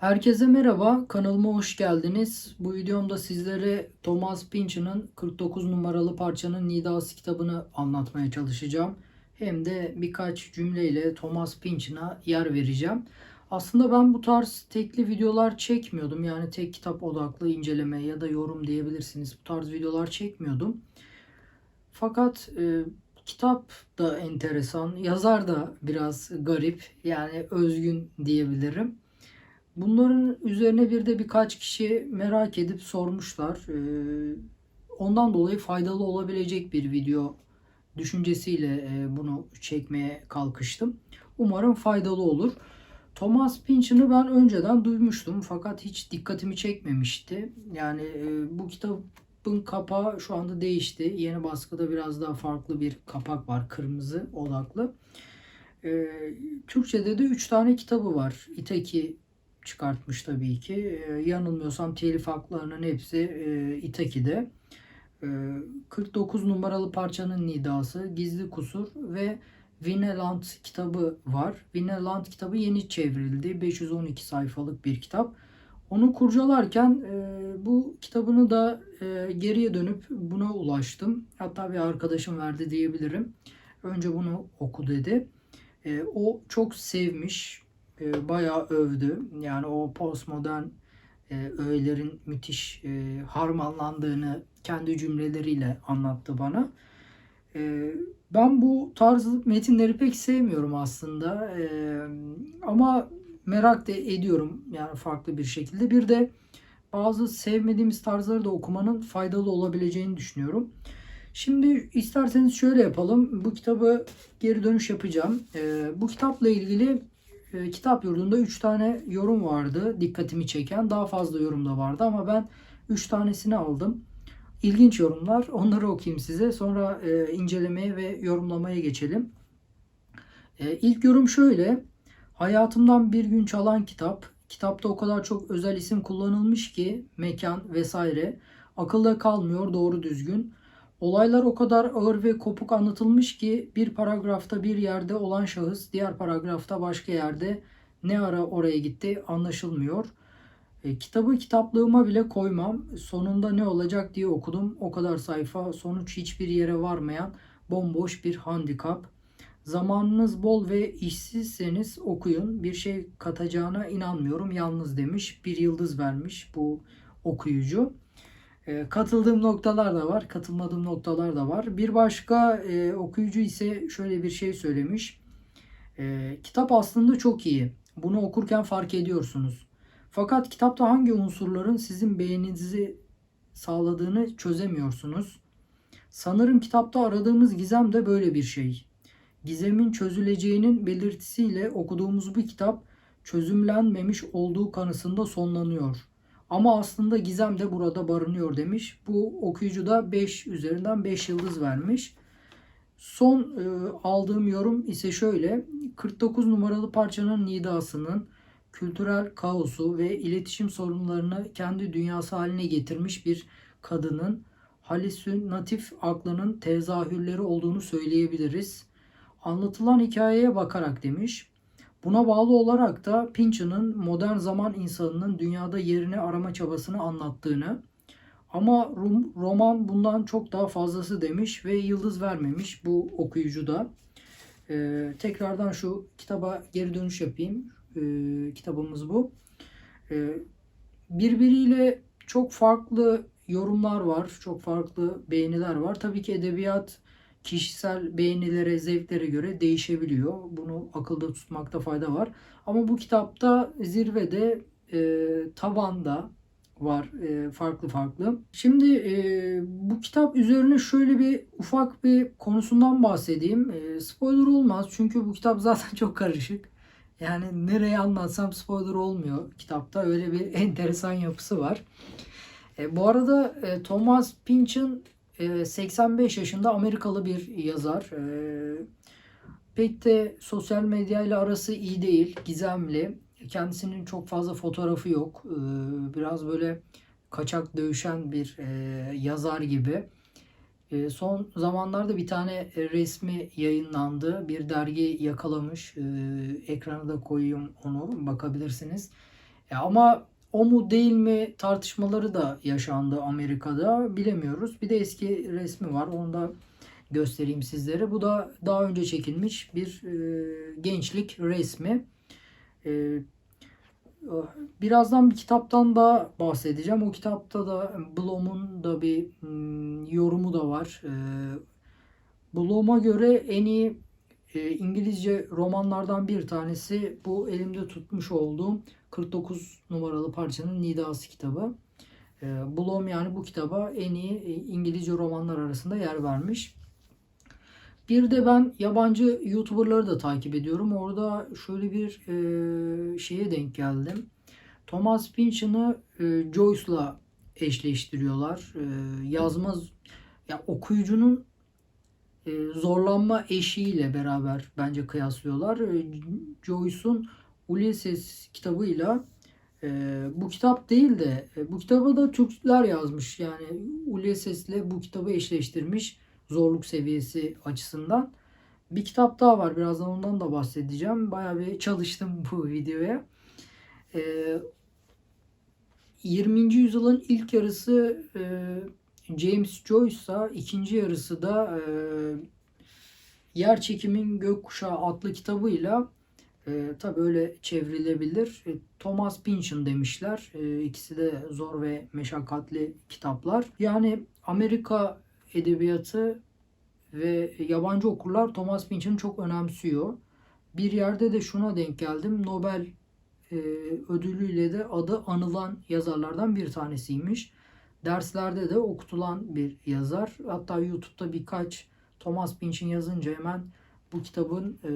Herkese merhaba, kanalıma hoş geldiniz. Bu videomda sizlere Thomas Pynchon'ın 49 numaralı parçanın Nidası kitabını anlatmaya çalışacağım. Hem de birkaç cümleyle Thomas Pynchon'a yer vereceğim. Aslında ben bu tarz tekli videolar çekmiyordum. Yani tek kitap odaklı inceleme ya da yorum diyebilirsiniz. Bu tarz videolar çekmiyordum. Fakat e, kitap da enteresan, yazar da biraz garip. Yani özgün diyebilirim. Bunların üzerine bir de birkaç kişi merak edip sormuşlar. Ee, Ondan dolayı faydalı olabilecek bir video düşüncesiyle e, bunu çekmeye kalkıştım. Umarım faydalı olur. Thomas Pynchon'ı ben önceden duymuştum fakat hiç dikkatimi çekmemişti. Yani e, bu kitabın kapağı şu anda değişti. Yeni baskıda biraz daha farklı bir kapak var. Kırmızı odaklı. E, Türkçe'de de 3 tane kitabı var. İtaki çıkartmış tabii ki. E, yanılmıyorsam telif haklarının hepsi e, Itaki'de. E, 49 numaralı parçanın nidası, Gizli Kusur ve Vineland kitabı var. Vineland kitabı yeni çevrildi. 512 sayfalık bir kitap. Onu kurcalarken e, bu kitabını da e, geriye dönüp buna ulaştım. Hatta bir arkadaşım verdi diyebilirim. Önce bunu oku dedi. E, o çok sevmiş e, bayağı övdü. Yani o postmodern e, öğelerin müthiş e, harmanlandığını kendi cümleleriyle anlattı bana. E, ben bu tarz metinleri pek sevmiyorum aslında. E, ama merak da ediyorum yani farklı bir şekilde. Bir de bazı sevmediğimiz tarzları da okumanın faydalı olabileceğini düşünüyorum. Şimdi isterseniz şöyle yapalım. Bu kitabı geri dönüş yapacağım. E, bu kitapla ilgili e, kitap yurdunda 3 tane yorum vardı dikkatimi çeken. Daha fazla yorum da vardı ama ben 3 tanesini aldım. İlginç yorumlar. Onları okuyayım size. Sonra e, incelemeye ve yorumlamaya geçelim. E, ilk yorum şöyle. Hayatımdan bir gün çalan kitap. Kitapta o kadar çok özel isim kullanılmış ki mekan vesaire. Akılda kalmıyor doğru düzgün. Olaylar o kadar ağır ve kopuk anlatılmış ki bir paragrafta bir yerde olan şahıs diğer paragrafta başka yerde ne ara oraya gitti anlaşılmıyor. E, kitabı kitaplığıma bile koymam. Sonunda ne olacak diye okudum. O kadar sayfa sonuç hiçbir yere varmayan bomboş bir handikap. Zamanınız bol ve işsizseniz okuyun. Bir şey katacağına inanmıyorum yalnız demiş. Bir yıldız vermiş bu okuyucu. E, katıldığım noktalar da var, katılmadığım noktalar da var. Bir başka e, okuyucu ise şöyle bir şey söylemiş. E, kitap aslında çok iyi. Bunu okurken fark ediyorsunuz. Fakat kitapta hangi unsurların sizin beğeninizi sağladığını çözemiyorsunuz. Sanırım kitapta aradığımız gizem de böyle bir şey. Gizemin çözüleceğinin belirtisiyle okuduğumuz bu kitap çözümlenmemiş olduğu kanısında sonlanıyor. Ama aslında gizem de burada barınıyor demiş. Bu okuyucu da 5 üzerinden 5 yıldız vermiş. Son e, aldığım yorum ise şöyle. 49 numaralı parçanın nidasının kültürel kaosu ve iletişim sorunlarını kendi dünyası haline getirmiş bir kadının halüsinatif aklının tezahürleri olduğunu söyleyebiliriz. Anlatılan hikayeye bakarak demiş. Buna bağlı olarak da Pynchon'ın modern zaman insanının dünyada yerini arama çabasını anlattığını ama roman bundan çok daha fazlası demiş ve yıldız vermemiş bu okuyucu da. Ee, tekrardan şu kitaba geri dönüş yapayım. Ee, kitabımız bu. Ee, birbiriyle çok farklı yorumlar var. Çok farklı beğeniler var. Tabii ki edebiyat kişisel beğenilere, zevklere göre değişebiliyor. Bunu akılda tutmakta fayda var. Ama bu kitapta zirvede, e, tavanda var e, farklı farklı. Şimdi e, bu kitap üzerine şöyle bir ufak bir konusundan bahsedeyim. E, spoiler olmaz çünkü bu kitap zaten çok karışık. Yani nereye anlatsam spoiler olmuyor kitapta. Öyle bir enteresan yapısı var. E, bu arada e, Thomas Pynchon 85 yaşında Amerikalı bir yazar. Pek de sosyal medya ile arası iyi değil, gizemli. Kendisinin çok fazla fotoğrafı yok. Biraz böyle kaçak dövüşen bir yazar gibi. Son zamanlarda bir tane resmi yayınlandı. Bir dergi yakalamış. Ekranı da koyayım onu bakabilirsiniz. Ama o mu değil mi tartışmaları da yaşandı Amerika'da bilemiyoruz. Bir de eski resmi var. Onu da göstereyim sizlere. Bu da daha önce çekilmiş bir e, gençlik resmi. E, birazdan bir kitaptan da bahsedeceğim. O kitapta da Blom'un da bir mm, yorumu da var. E, Blom'a göre en iyi e, İngilizce romanlardan bir tanesi bu elimde tutmuş olduğum 49 numaralı parçanın Nidası kitabı. E, Blom yani bu kitaba en iyi e, İngilizce romanlar arasında yer vermiş. Bir de ben yabancı YouTuber'ları da takip ediyorum. Orada şöyle bir e, şeye denk geldim. Thomas Pynchon'ı e, Joyce'la eşleştiriyorlar. E, yazmaz ya okuyucunun e, zorlanma eşiğiyle beraber bence kıyaslıyorlar. E, Joyce'un Ulysses kitabıyla e, bu kitap değil de e, bu kitabı da Türkler yazmış. Yani Ulysses'le bu kitabı eşleştirmiş zorluk seviyesi açısından. Bir kitap daha var. Birazdan ondan da bahsedeceğim. Bayağı bir çalıştım bu videoya. E, 20. yüzyılın ilk yarısı e, James Joyce'a ikinci yarısı da e, Yer Çekimin Gökkuşağı adlı kitabıyla e, tabi öyle çevrilebilir. E, Thomas Pynchon demişler. E, ikisi de zor ve meşakkatli kitaplar. Yani Amerika edebiyatı ve yabancı okurlar Thomas Pynchon'ı çok önemsiyor. Bir yerde de şuna denk geldim. Nobel e, ödülüyle de adı anılan yazarlardan bir tanesiymiş. Derslerde de okutulan bir yazar. Hatta YouTube'da birkaç Thomas Pynchon yazınca hemen bu kitabın e,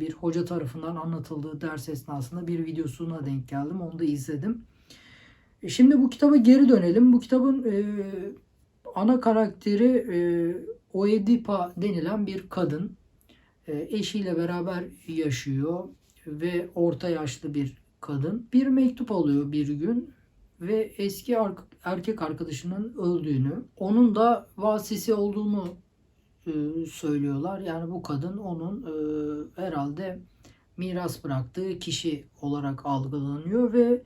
bir hoca tarafından anlatıldığı ders esnasında bir videosuna denk geldim. Onu da izledim. E, şimdi bu kitaba geri dönelim. Bu kitabın e, ana karakteri e, Oedipa denilen bir kadın. E, eşiyle beraber yaşıyor ve orta yaşlı bir kadın. Bir mektup alıyor bir gün ve eski erkek arkadaşının öldüğünü, onun da vasisi olduğunu e, söylüyorlar. Yani bu kadın onun e, herhalde miras bıraktığı kişi olarak algılanıyor ve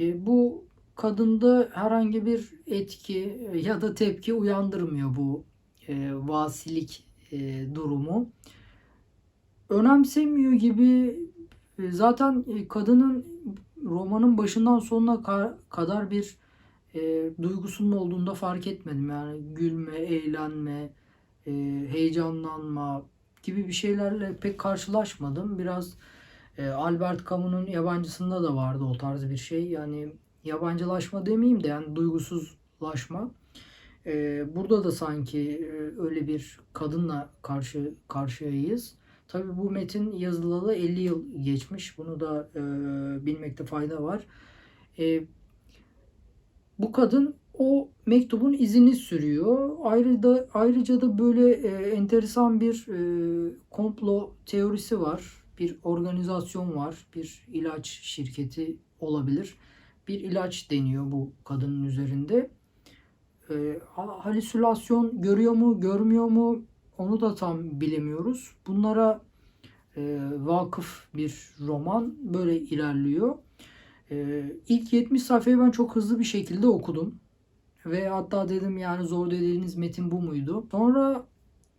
e, bu kadında herhangi bir etki ya da tepki uyandırmıyor bu vasilik durumu. Önemsemiyor gibi zaten kadının romanın başından sonuna kadar bir e, duygusunun olduğunda fark etmedim. Yani gülme, eğlenme, e, heyecanlanma gibi bir şeylerle pek karşılaşmadım. Biraz e, Albert Camus'un yabancısında da vardı o tarz bir şey. Yani yabancılaşma demeyeyim de yani duygusuzlaşma. E, burada da sanki e, öyle bir kadınla karşı karşıyayız. Tabii bu metin yazılalı 50 yıl geçmiş. Bunu da e, bilmekte fayda var. E, bu kadın o mektubun izini sürüyor. Ayrıca da, ayrıca da böyle e, enteresan bir e, komplo teorisi var. Bir organizasyon var. Bir ilaç şirketi olabilir. Bir ilaç deniyor bu kadının üzerinde. E, halüsinasyon görüyor mu, görmüyor mu onu da tam bilemiyoruz. Bunlara e, vakıf bir roman böyle ilerliyor. E, ilk 70 sayfayı ben çok hızlı bir şekilde okudum. Ve hatta dedim yani zor dediğiniz metin bu muydu? Sonra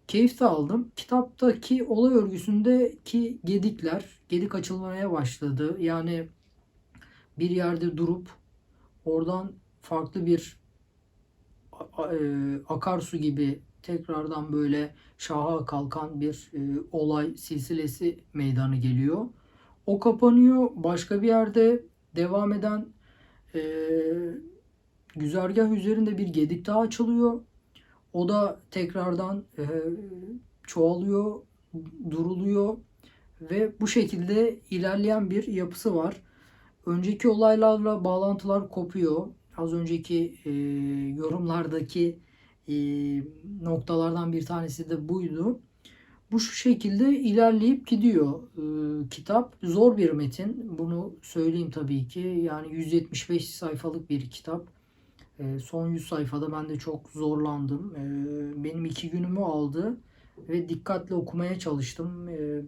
keyif de aldım. Kitaptaki olay örgüsündeki gedikler, gedik açılmaya başladı. Yani bir yerde durup oradan farklı bir e, akarsu gibi tekrardan böyle şaha kalkan bir e, olay silsilesi meydanı geliyor. O kapanıyor. Başka bir yerde devam eden e, güzergah üzerinde bir gedik daha açılıyor. O da tekrardan e, çoğalıyor, duruluyor ve bu şekilde ilerleyen bir yapısı var. Önceki olaylarla bağlantılar kopuyor. Az önceki e, yorumlardaki e, noktalardan bir tanesi de buydu. Bu şu şekilde ilerleyip gidiyor e, kitap. Zor bir metin. Bunu söyleyeyim tabii ki. Yani 175 sayfalık bir kitap. E, son 100 sayfada ben de çok zorlandım. E, benim iki günümü aldı. ve dikkatli okumaya çalıştım. E,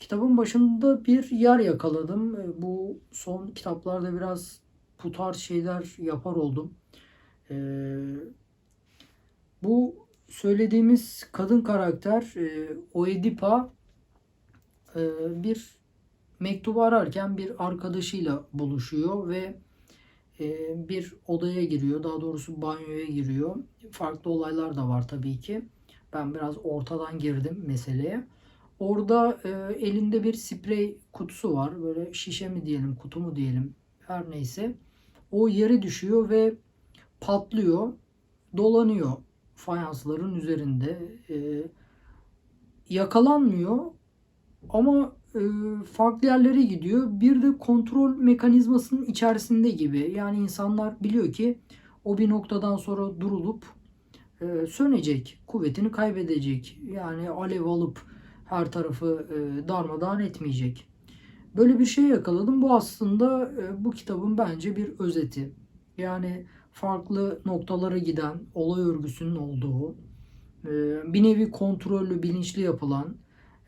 kitabın başında bir yer yakaladım. Bu son kitaplarda biraz bu tarz şeyler yapar oldum. Bu söylediğimiz kadın karakter e, Oedipa e, bir mektubu ararken bir arkadaşıyla buluşuyor ve bir odaya giriyor. Daha doğrusu banyoya giriyor. Farklı olaylar da var tabii ki. Ben biraz ortadan girdim meseleye. Orada elinde bir sprey kutusu var. Böyle şişe mi diyelim, kutu mu diyelim her neyse. O yere düşüyor ve patlıyor. Dolanıyor fayansların üzerinde. Yakalanmıyor ama e, farklı yerlere gidiyor. Bir de kontrol mekanizmasının içerisinde gibi. Yani insanlar biliyor ki o bir noktadan sonra durulup e, sönecek, kuvvetini kaybedecek. Yani alev alıp her tarafı e, darmadağın etmeyecek. Böyle bir şey yakaladım. Bu aslında e, bu kitabın bence bir özeti. Yani farklı noktalara giden olay örgüsünün olduğu, e, bir nevi kontrollü, bilinçli yapılan,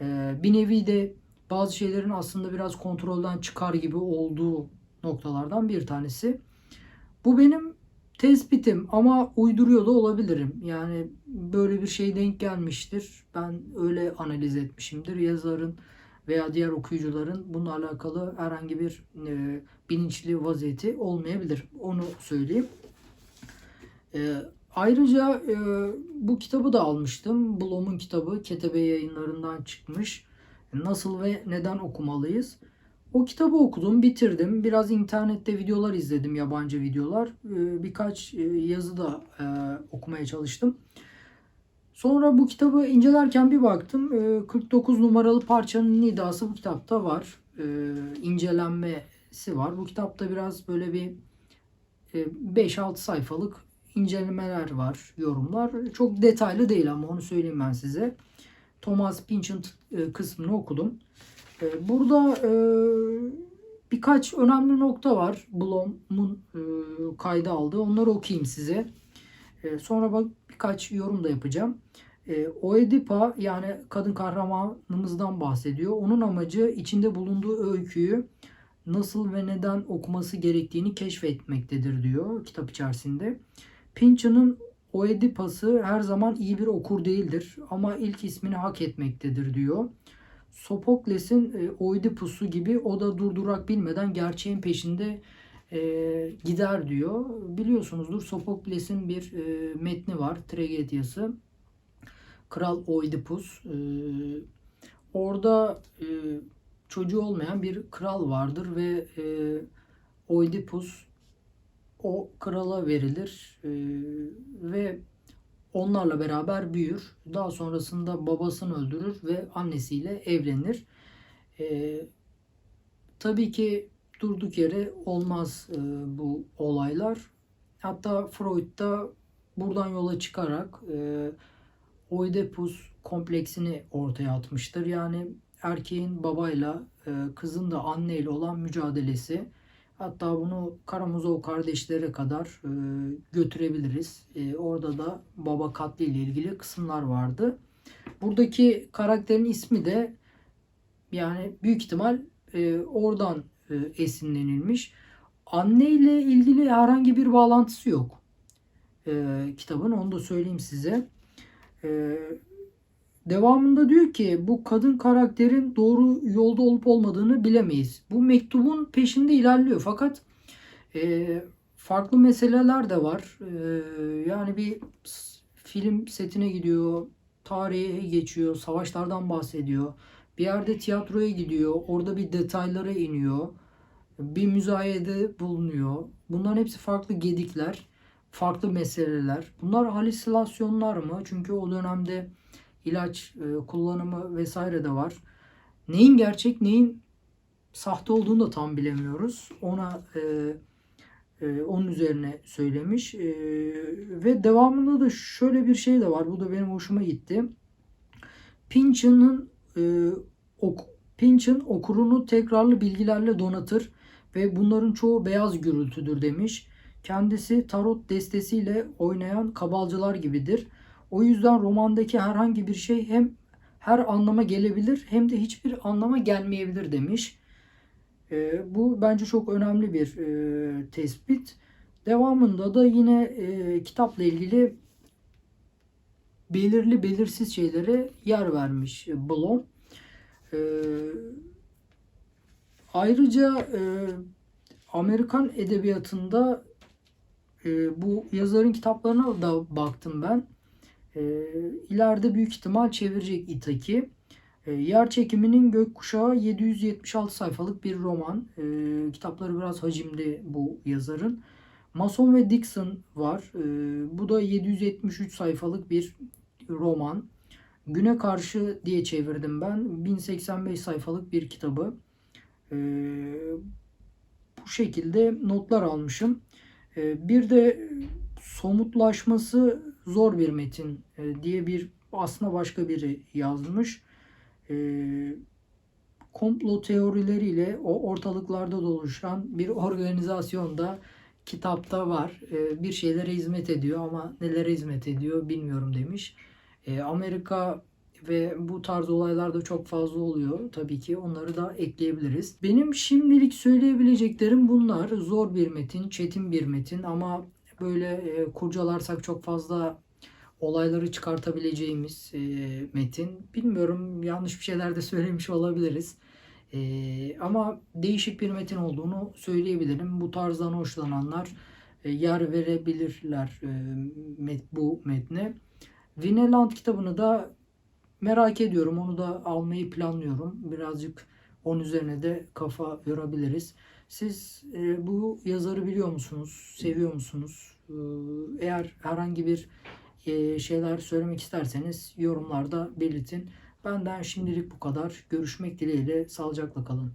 e, bir nevi de bazı şeylerin aslında biraz kontrolden çıkar gibi olduğu noktalardan bir tanesi. Bu benim tespitim ama uyduruyor da olabilirim. Yani böyle bir şey denk gelmiştir. Ben öyle analiz etmişimdir. Yazarın veya diğer okuyucuların bununla alakalı herhangi bir e, bilinçli vaziyeti olmayabilir. Onu söyleyeyim. E, ayrıca e, bu kitabı da almıştım. Blom'un kitabı Ketebe yayınlarından çıkmış. Nasıl ve neden okumalıyız? O kitabı okudum, bitirdim. Biraz internette videolar izledim, yabancı videolar. Ee, Birkaç e, yazı da e, okumaya çalıştım. Sonra bu kitabı incelerken bir baktım. e, 49 numaralı parçanın nidası bu kitapta var. E, incelenmesi var. Bu kitapta biraz böyle bir e, 5-6 sayfalık incelemeler var, yorumlar. Çok detaylı değil ama onu söyleyeyim ben size. Thomas Pynchon e, kısmını okudum. E, Burada e, birkaç önemli nokta var. Blom'un kayda aldığı. Onları okuyayım size. Sonra bak birkaç yorum da yapacağım. Oedipa yani kadın kahramanımızdan bahsediyor. Onun amacı içinde bulunduğu öyküyü nasıl ve neden okuması gerektiğini keşfetmektedir diyor kitap içerisinde. Pynchon'ın Oedipus'u her zaman iyi bir okur değildir ama ilk ismini hak etmektedir diyor. Sopokles'in e, Oidipus'u gibi o da durdurak bilmeden gerçeğin peşinde e, gider diyor. Biliyorsunuzdur Sopokles'in bir e, metni var, tragedyası. Kral Oidipus. E, orada e, çocuğu olmayan bir kral vardır ve e, Oidipus o krala verilir e, ve onlarla beraber büyür. Daha sonrasında babasını öldürür ve annesiyle evlenir. E, tabii ki durduk yere olmaz e, bu olaylar. Hatta Freud da buradan yola çıkarak e, Oedipus kompleksini ortaya atmıştır. Yani erkeğin babayla, e, kızın da anneyle olan mücadelesi Hatta bunu Karamazov kardeşlere kadar e, götürebiliriz. E, orada da baba katli ile ilgili kısımlar vardı. Buradaki karakterin ismi de yani büyük ihtimal e, oradan e, esinlenilmiş. Anne ile ilgili herhangi bir bağlantısı yok e, kitabın. Onu da söyleyeyim size. E, Devamında diyor ki bu kadın karakterin doğru yolda olup olmadığını bilemeyiz. Bu mektubun peşinde ilerliyor fakat e, farklı meseleler de var. E, yani bir film setine gidiyor, tarihe geçiyor, savaşlardan bahsediyor. Bir yerde tiyatroya gidiyor, orada bir detaylara iniyor. Bir müzayede bulunuyor. Bunların hepsi farklı gedikler, farklı meseleler. Bunlar halüsinasyonlar mı? Çünkü o dönemde ilaç e, kullanımı vesaire de var. Neyin gerçek, neyin sahte olduğunu da tam bilemiyoruz. Ona e, e, onun üzerine söylemiş. E, ve devamında da şöyle bir şey de var. Bu da benim hoşuma gitti. Pynchon'ın e, ok, Pynchon okurunu tekrarlı bilgilerle donatır ve bunların çoğu beyaz gürültüdür demiş. Kendisi tarot destesiyle oynayan kabalcılar gibidir. O yüzden romandaki herhangi bir şey hem her anlama gelebilir hem de hiçbir anlama gelmeyebilir demiş. E, bu bence çok önemli bir e, tespit. Devamında da yine e, kitapla ilgili belirli belirsiz şeylere yer vermiş Blom. E, ayrıca e, Amerikan edebiyatında e, bu yazarın kitaplarına da baktım ben. E, ileride büyük ihtimal çevirecek Itaki. E, Yer Çekiminin Gökkuşağı 776 sayfalık bir roman. E, kitapları biraz hacimli bu yazarın. Mason ve Dixon var. E, bu da 773 sayfalık bir roman. Güne Karşı diye çevirdim ben. 1085 sayfalık bir kitabı. E, bu şekilde notlar almışım. E, bir de somutlaşması zor bir metin e, diye bir aslında başka biri yazmış. E, komplo teorileriyle o ortalıklarda dolaşan bir organizasyonda kitapta var. E, bir şeylere hizmet ediyor ama nelere hizmet ediyor bilmiyorum demiş. E, Amerika ve bu tarz olaylar da çok fazla oluyor. Tabii ki onları da ekleyebiliriz. Benim şimdilik söyleyebileceklerim bunlar. Zor bir metin, çetin bir metin ama böyle e, kurcalarsak çok fazla olayları çıkartabileceğimiz e, metin. Bilmiyorum yanlış bir şeyler de söylemiş olabiliriz. E, ama değişik bir metin olduğunu söyleyebilirim. Bu tarzdan hoşlananlar e, yer verebilirler e, met, bu metne. Vineland kitabını da merak ediyorum. Onu da almayı planlıyorum. Birazcık onun üzerine de kafa yorabiliriz. Siz e, bu yazarı biliyor musunuz? Seviyor musunuz? E, eğer herhangi bir e, şeyler söylemek isterseniz yorumlarda belirtin. Benden şimdilik bu kadar. Görüşmek dileğiyle. Sağlıcakla kalın.